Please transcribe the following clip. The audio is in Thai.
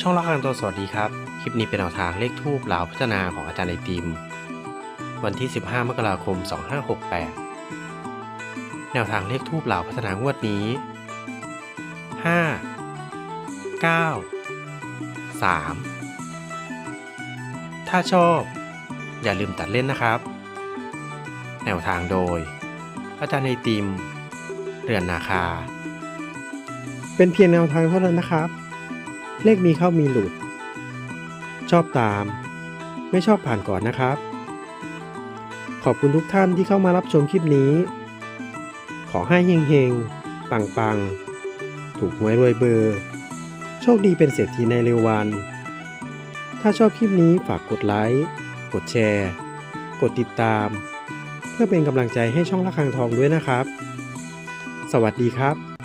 ช่องละครังตัวสวัสดีครับ คลิปนี้เป็นแนวทางเลขทูบลาวพัฒนาของอาจารย์ไอติม วันที่ 15 มกราคม 2568 แนวทางเลขทูบลาวพัฒนางวดนี้ 5 9 3 ถ้าชอบ อย่าลืมตัดเล่นนะครับ แนวทางโดย อาจารย์ไอติม เรือนนาคา เป็นเพียงแนวทางเท่านั้นนะครับ เลขมีเข้ามีหลุด ชอบตาม ไม่ชอบผ่านก่อนนะครับ ขอบคุณทุกท่านที่เข้ามารับชมคลิปนี้ ขอให้เฮงๆ ปังๆ ถูกหวยรวยเบอร์ โชคดีเป็นเศรษฐีในเร็ววัน ถ้าชอบคลิปนี้ฝากกดไลค์ กดแชร์ กดติดตาม เพื่อเป็นกำลังใจให้ช่องละคังทองด้วยนะครับ สวัสดีครับ